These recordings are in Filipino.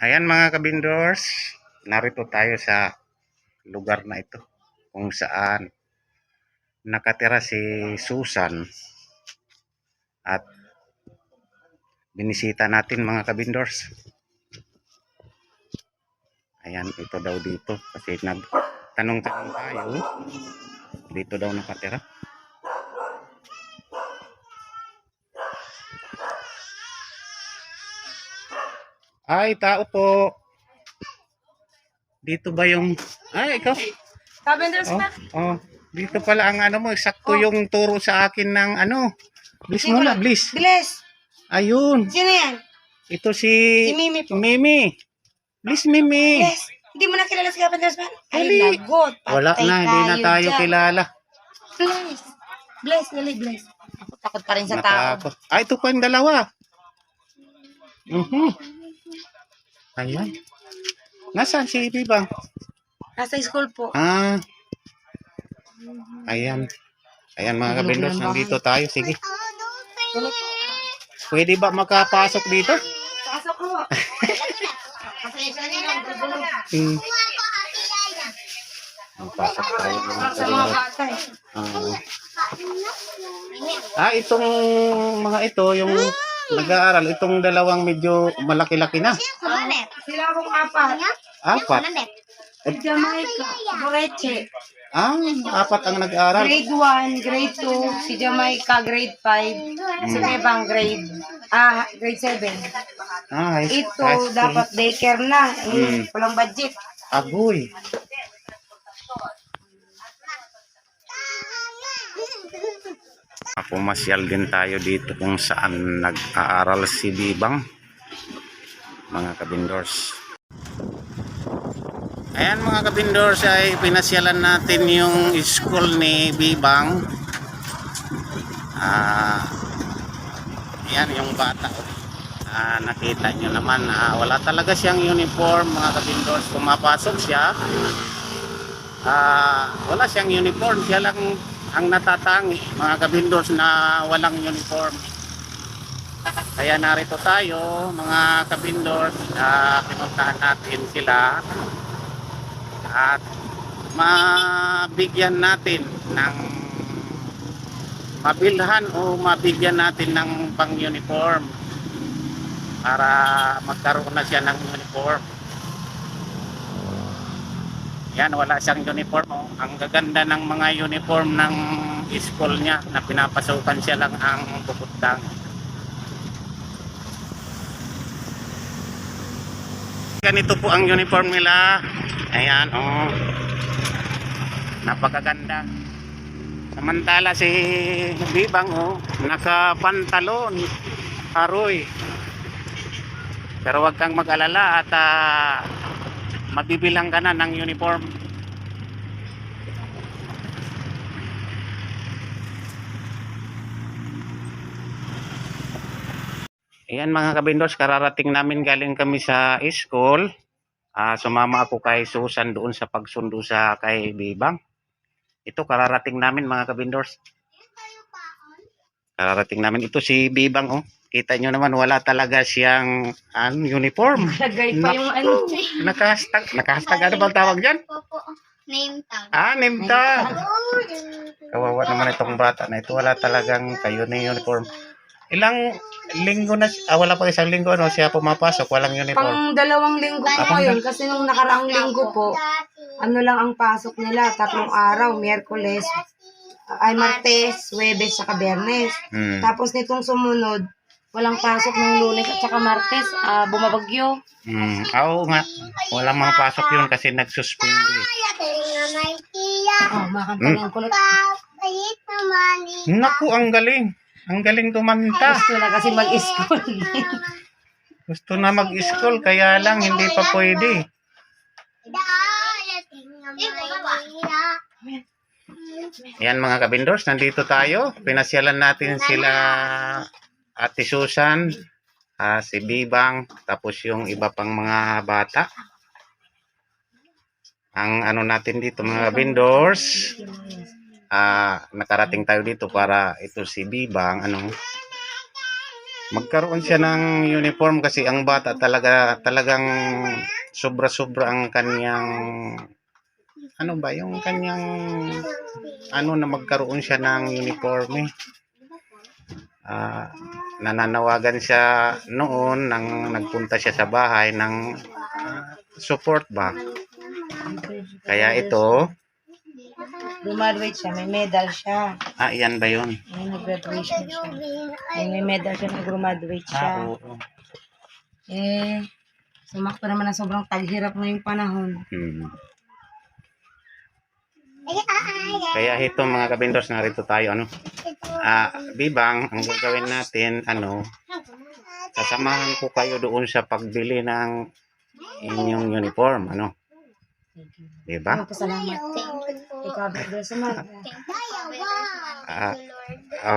Ayan mga kabindors, narito tayo sa lugar na ito kung saan nakatira si Susan at binisita natin mga kabindors. Ayan, ito daw dito kasi nagtanong-tanong tayo. Dito daw nakatira. Ay, tao po. Dito ba yung... Ay, ikaw. Cabenders Oh, pa? oh. Dito pala ang ano mo, eksakto yung turo sa akin ng ano. Bliss mo na, bliss. Bilis. Ayun. Sino yan? Ito si... Si Mimi po. Mimi. Bliss Mimi. Bilis. Hindi mo na kilala si Cabenders man? Ay, Dali. lagot. Wala na, hindi na tayo dyan. kilala. Bless. Bless, dali, bless. Ako takot pa rin sa tao. Ay, ito pa yung dalawa. Mhm. Ayan. Nasaan si Bibang? Nasa school po. Ah. Ayan. Ayan mga kabindos, nandito tayo. Sige. Pwede ba makapasok dito? Pasok ko. Pasensya niyo lang. Hmm. Magpasok tayo Sa mga bata eh. Ah. ah, itong mga ito, yung nag-aaral, itong dalawang medyo malaki-laki na. Sila akong apat. Apat. Jamaica, Boreche. Ah, apat ang nag-aaral. Grade 1, grade 2, si Jamaica, grade 5, si Bebang, grade, ah, grade 7. Ah, high- Ito, high school. dapat daycare na. Hmm. Eh, walang budget. Agoy. Pumasyal din tayo dito kung saan nag-aaral si Bibang. Mga kabindors. Ayan mga kabindors ay pinasyalan natin yung school ni Bibang. Ah, yan yung bata. Ah, nakita nyo naman, ah, wala talaga siyang uniform mga kabindors. Pumapasok siya, ah, wala siyang uniform. Siya lang ang natatangi mga kabindors na walang uniform. Kaya narito tayo mga kabindors, ah, pinuntahan natin sila at mabigyan natin ng mabilhan o mabigyan natin ng pang-uniform para magkaroon na siya ng uniform. Yan, wala siyang uniform. Oh. Ang gaganda ng mga uniform ng school niya na pinapasukan siya lang ang bukutang. Ganito po ang uniform nila. Ayan, oh. Napakaganda. Samantala si Bibang, oh, nakapantalon. Aroy. Pero wag kang mag-alala at ah, mabibilang ka na ng uniform. Ayan mga kabindos, kararating namin galing kami sa school. Ah, sumama ako kay Susan doon sa pagsundo sa kay Bibang. Ito kararating namin mga kabindors. Kararating namin ito si Bibang oh. Kita nyo naman wala talaga siyang ang uniform. Lagay pa yung ano. Nakahastag, nakahastag ano bang tawag dyan? Name tag. Ah, name tag. Kawawa naman itong bata na ito. Wala talagang kayo na uniform. Ilang linggo na, si- ah, wala pa isang linggo ano, siya pumapasok, walang uniform. Pang dalawang linggo po ngayon kasi nung nakaraang linggo po, ano lang ang pasok nila, tatlong araw, Miyerkules, ay Martes, Huwebes, saka Biyernes. Hmm. Tapos nitong sumunod, walang pasok ng Lunes at saka Martes, ah, bumabagyo. Hmm. Ah, Oo nga. Walang mga pasok yun kasi nagsuspend eh. Oh, makanta ng kulot. Papayit naman eh. Naku, ang galing. Ang galing tumanta. Gusto na kasi mag-school. Gusto na mag-school, kaya lang hindi pa pwede. Yan mga kabindors, nandito tayo. Pinasyalan natin sila Ate Susan, ah, si Bibang, tapos yung iba pang mga bata. Ang ano natin dito mga kabindors, ah, nakarating tayo dito para ito si Bibang, ano, magkaroon siya ng uniform kasi ang bata talaga talagang sobra-sobra ang kanyang ano ba yung kanyang ano na magkaroon siya ng uniforme. Ah, nananawagan siya noon nang nagpunta siya sa bahay ng ah, support ba. Kaya ito, Graduate siya, may medal siya. ah, yan ba yun? May nag-graduation siya. May, may medal siya, nag-graduate siya. Ah, oo. Eh, sumakto naman na sobrang taghirap ngayong panahon. Hmm. Kaya ito mga kabindors, narito tayo. Ano? Ah, bibang, ang gagawin natin, ano, sasamahan ko kayo doon sa pagbili ng inyong uniform. Ano? Diba? Pasalamat. Ikaw, Brother Samantha. Ah,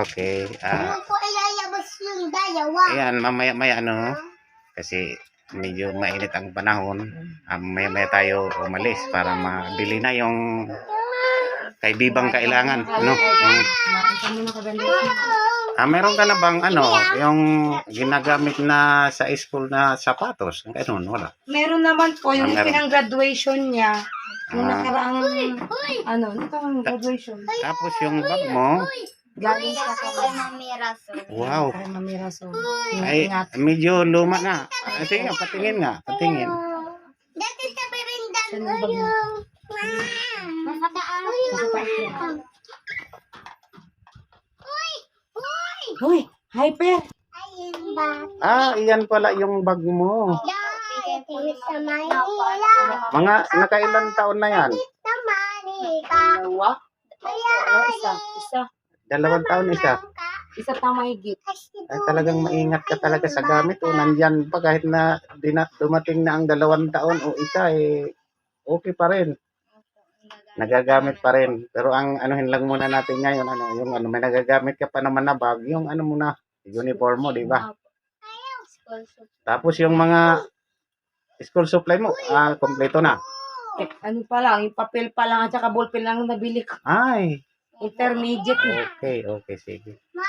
okay. Ah, Ano po ilalabas yung dalawa? ayan, mamaya-maya, ano, kasi medyo mainit ang panahon. Ah, mamaya-maya tayo umalis para mabili na yung kay bibang kailangan. Ano? Mo na ka, Brother Ah, meron ka na bang ano, yung ginagamit na sa school na sapatos? Ganun, wala. Meron naman po yung Ah, meron. pinang graduation niya. Yung Ah. nakaraang, ano, itong graduation. Tapos yung bag mo, Galing sa Kay Mami Raso. wow, Kaya mamiraso. ay Ingat. medyo luma na. Ah, sige nga, patingin nga, patingin. Dati sa berindan Saan mo mo? yung... Nakataas. Uy! Hoy, hyper! Ayun ba? Ah, iyan pala yung bag mo. Dati sa Manila. Mga nakailan taon na yan? Sa Manila. Dalawa? Dalawa, isa. Isa. Dalawang taon isa. Isa tamahigit. Ay, talagang maingat ka talaga sa gamit. O, nandyan pa kahit na- dumating na ang dalawang taon o isa, eh, okay pa rin. Nagagamit pa rin. Pero ang anuhin lang muna natin ngayon, ano, yung ano, may nagagamit ka pa naman na bag, yung ano muna, uniform mo, di ba? Tapos yung mga school supply mo, ah, kompleto na. Eh, ano pa lang, yung papel pa lang at saka ballpen lang nabili ko. Ay, Intermediate eh. okay, okay, sige. Ma,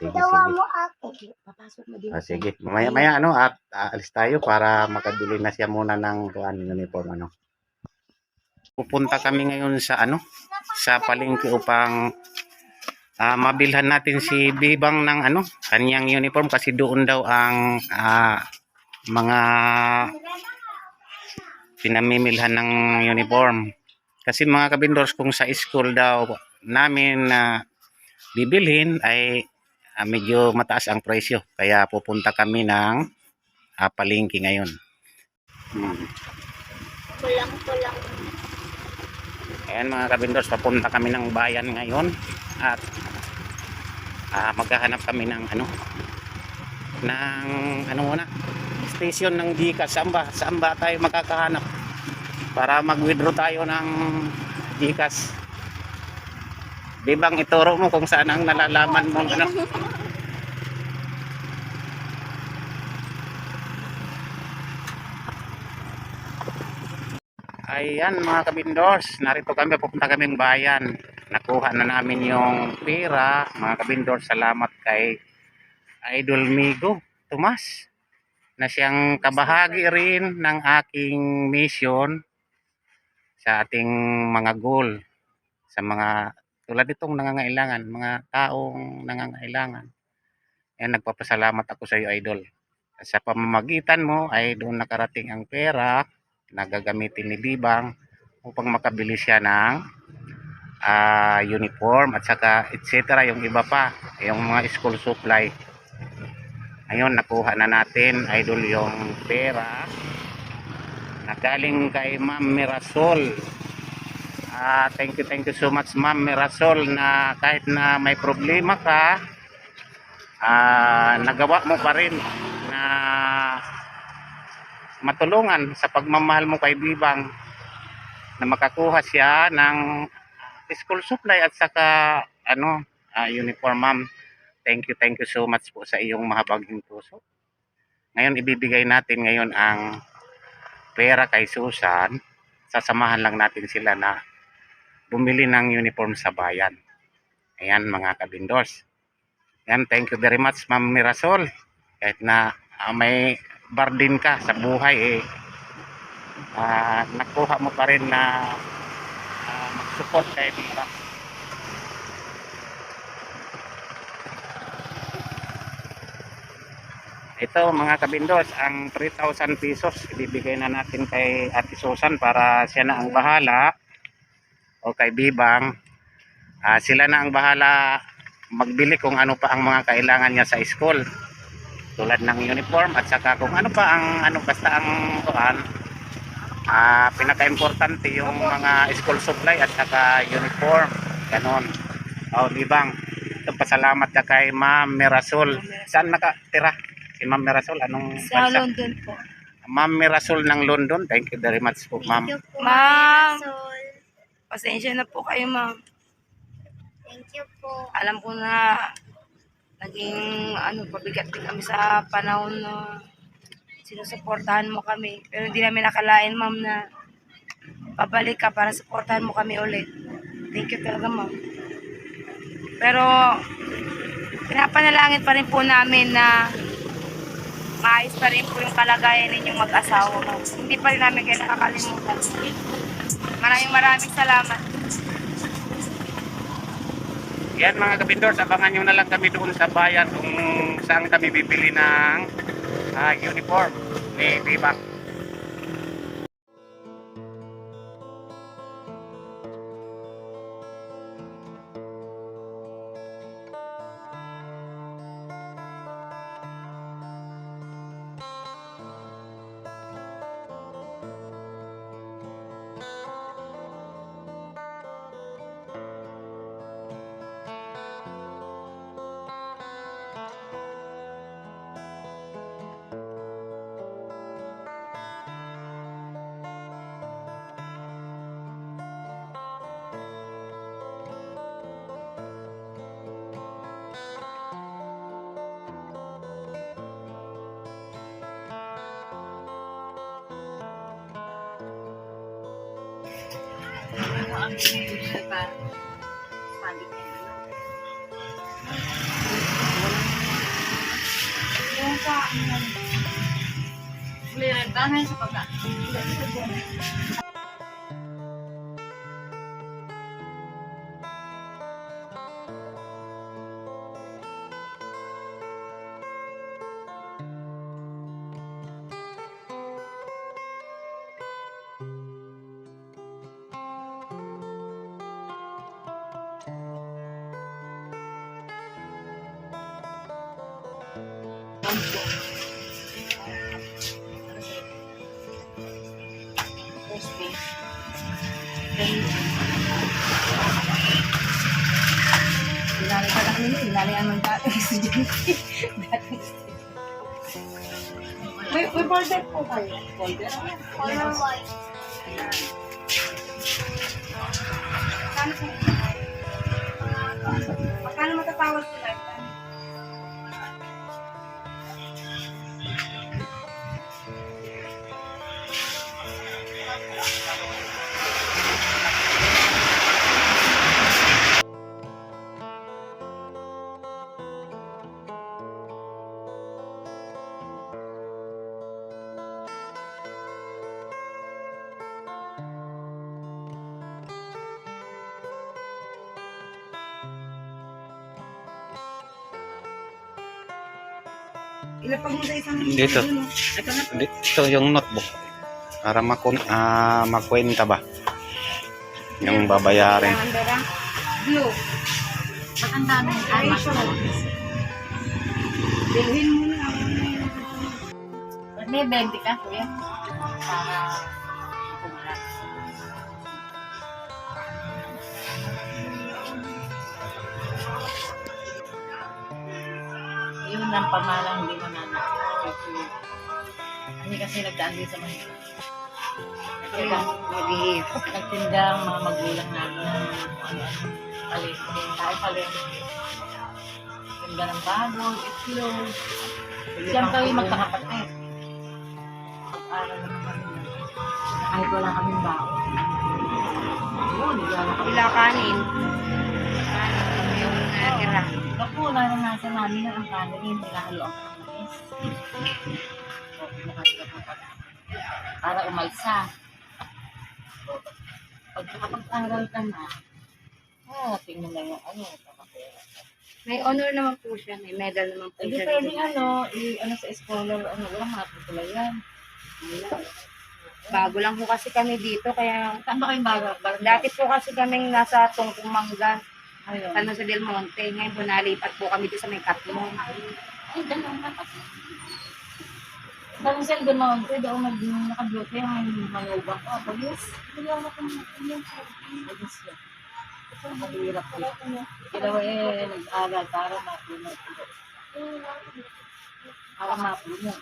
Sige, sige. mo ako. Okay, papasok mo din. Ah, sige. Maya, maya, ano, at aalis tayo para makabili na siya muna ng kuan uniform, ano. Pupunta kami ngayon sa, ano, sa palengke upang ah, mabilhan natin si Bibang ng, ano, kanyang uniform kasi doon daw ang ah, mga pinamimilhan ng uniform. Kasi mga kabindors, kung sa school daw namin na bibilhin ay ah, medyo mataas ang presyo. Kaya pupunta kami ng ah, palengke ngayon. Hmm. Kulang-kulang. Ayan mga kabindors, papunta kami ng bayan ngayon at ah, maghahanap kami ng ano ng ano muna station ng Gcash. Saan ba, saan ba tayo makakahanap para mag-withdraw tayo ng Gcash? Di bang ituro mo kung saan ang nalalaman mo ano Ayan mga kabindors, narito kami, pupunta kaming bayan. Nakuha na namin yung pera. Mga kabindors, salamat kay Idol Migo Tomas na siyang kabahagi rin ng aking mission sa ating mga goal sa mga tulad nitong nangangailangan, mga taong nangangailangan. Ayan, nagpapasalamat ako sa iyo, Idol. Sa pamamagitan mo ay doon nakarating ang pera na gagamitin ni Bibang upang makabili siya ng ah, uniform at saka etc. yung iba pa, yung mga school supply. Ngayon, nakuha na natin, idol, yung pera na galing kay Ma'am Mirasol. Ah, thank you, thank you so much, Ma'am Mirasol, na kahit na may problema ka, ah, nagawa mo pa rin na matulungan sa pagmamahal mo kay Bibang na makakuha siya ng school supply at saka ano ah, uniform ma'am. Thank you thank you so much po sa iyong mahabaging puso. Ngayon ibibigay natin ngayon ang pera kay Susan. Sasamahan lang natin sila na bumili ng uniform sa bayan. Ayan mga kabindors yan thank you very much ma'am Mirasol. Kahit na ah, may bardin ka sa buhay eh ah, nakuha mo pa rin na ah, mag-support kay Bibang. Ito mga kabindos, ang 3,000 pesos ibibigay na natin kay Ate Susan para siya na ang bahala o kay Bibang. Ah, sila na ang bahala magbili kung ano pa ang mga kailangan niya sa school. Tulad ng uniform at saka kung ano pa ang ano basta ang kuan ah pinaka-importante yung mga school supply at saka uniform. Ganon. O Bibang, ito pasalamat ka kay Ma'am Mirasol. Saan nakatira? Si Ma'am Mirasol, anong Sa bansa? London po. Ma'am Mirasol ng London. Thank you very much po, ma'am. Ma'am. Pasensya na po kayo, ma'am. Thank you po. Alam ko na naging ano, pabigat din kami sa panahon na sinusuportahan mo kami. Pero hindi namin nakalain, ma'am, na pabalik ka para suportahan mo kami ulit. Thank you talaga, ma'am. Pero pinapanalangin pa rin po namin na maayos pa rin po yung kalagayan ninyong mag-asawa. Hindi pa rin namin kayo nakakalimutan. Maraming maraming salamat. Yan mga kabindors, abangan nyo na lang kami doon sa bayan kung saan kami bibili ng ah, uniform ni Ang lalagdahan sa pagka. Ilali ka lang nila, ilali ang mga dati sa Jenny. May, may folder po kayo. Folder? Color white. Magkano matatawad po Ilapag mo sa isang Dito. ano, Ito yung notebook. Para makun ah, makwenta ba? Yung babayarin. Kailangan ba lang? Blue. Ba't ang dami? Ratio. Bilhin mo na. May 20 ka, kuya? Para kumulat. Yun ang pamalang mananakit. Hindi kasi nagdaan din sa Manila. Naghihirap. Nagtinda ang mga magulang namin ng ano, palengke. Tayo palengke. Tinda ng baboy, itlog. Diyan kami magkakapatid. Pag-aral naman kami. Kahit wala kaming baon. Yun, wala kami. Pila kanin. Kanin yung natira. Naku, namin na ang kanin, pinahaloan ka ng mais. Philippines. O, nakatanggap ng pag para umalsa. Pag nakapag-aral ka na, ah, tingnan na yung ano, kapapera. May honor naman po siya. May medal naman po Hindi siya. pwedeng ano, i- ano sa scholar, ano, wala matutula yan. Bago lang po kasi kami dito. Kaya Saan ba kayong bago? bago dati po kasi kaming nasa Tungkong Mangga. Ayun. Ano sa Del Monte. Ngayon po nalipat po kami dito sa may Katmon. Ay, dalawa na kasi. Parang sa Monte, daw nag naka-beauty ang manubang ko. Pagis, wala na kong yan. Pagis yan. Mahirap ko. Dalawa eh, nag-aral para mapuno. Para mapuno.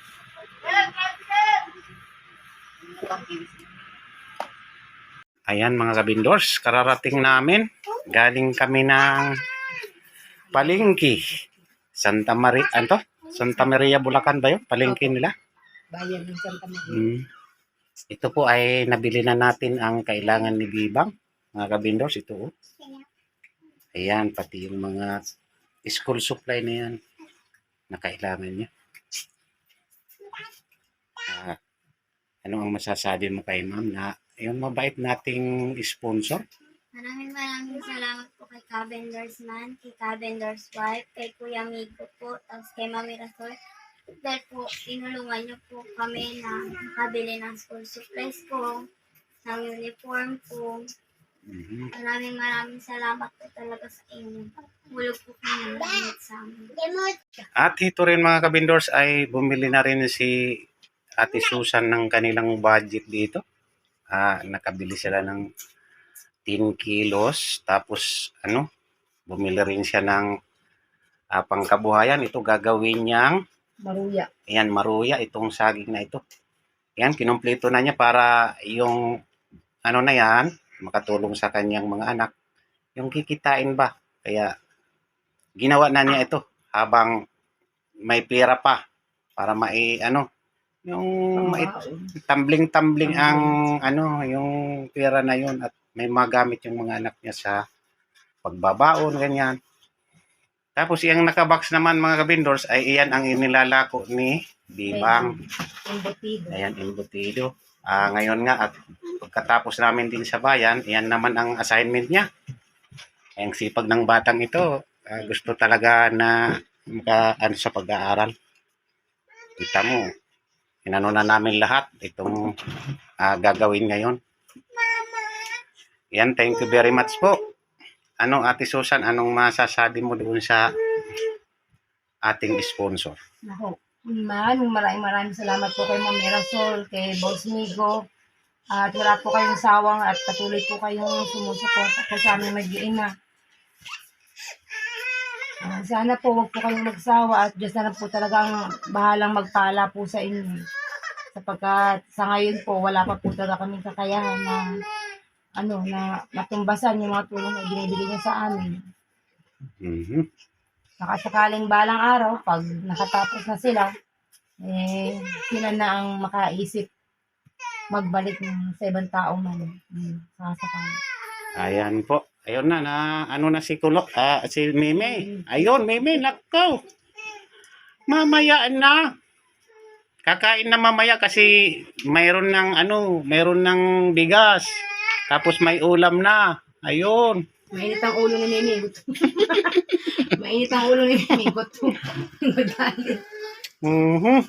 Ayan mga kabindors, kararating namin. Galing kami ng Palengke. Santa Maria, ano to? Santa Maria, Bulacan ba yun? Palengke nila? Bayan ng Santa Maria. Mm. Ito po ay nabili na natin ang kailangan ni Bibang. Mga kabindors, ito oh. Ayan, pati yung mga school supply na yan na kailangan niya. Ah, ano ang masasabi mo kay ma'am na yung mabait nating sponsor? Maraming maraming salamat po kay Cabenders Man, kay Cabenders Wife, kay Kuya Migo po, tapos kay Mami Rasol. Dahil po, tinulungan niyo po kami na makabili ng school supplies ko, ng uniform ko. Mhm. Maraming maraming salamat po talaga sa inyo. Hulog po kayo ng sa amin. At ito rin mga kabindors ay bumili na rin si Ate Susan ng kanilang budget dito. Ah, nakabili sila ng 10 kilos. Tapos ano, bumili rin siya ng ah, pangkabuhayan. Ito gagawin niyang Maruya. Ayan, maruya itong saging na ito. Ayan, kinumpleto na niya para yung ano na yan, makatulong sa kanyang mga anak. Yung kikitain ba? Kaya ginawa na niya ito habang may pera pa para mai ano yung mai, tumbling-tumbling ang ano yung pera na yun at may magamit yung mga anak niya sa pagbabaon ganyan. Tapos yung nakabox naman mga kabindors ay iyan ang inilalako ni Bibang. Embutido. Ayan, embutido. Ah, ngayon nga at pagkatapos namin din sa bayan, iyan naman ang assignment niya. Ang sipag ng batang ito, ah, gusto talaga na maka, ano, sa pag-aaral. Kita mo, inano na namin lahat itong ah, gagawin ngayon. Yan, thank you very much po. Ano, Ate Susan, anong masasabi mo doon sa ating sponsor? Nako. Maraming maraming maraming salamat po kay Ma'am Mirasol, kay Boss Migo. At wala po kayong sawang at patuloy po kayong sumusuporta po sa aming mag-iina. Ah, sana po wag po kayong magsawa at Diyos na lang po talagang bahalang magpala po sa inyo. Sapagkat sa ngayon po wala pa po talaga kaming kakayahan na ano na matumbasan yung mga tulong na binibigay niya sa amin. Mhm. nakasakaling balang araw, pag nakatapos na sila, eh, sila na ang makaisip magbalik ng sa ibang tao man. Hmm. Ayan po. Ayun na, na ano na si Kulo, ah, si Mimi. Ayun, Mimi, nako. Mamaya na. Kakain na mamaya kasi mayroon ng ano, mayroon ng bigas. Tapos may ulam na. Ayun. Mainit ang ulo ni Mimi. Mainit ang ulo ni Mimi. Gutom. Nagalit. Mhm.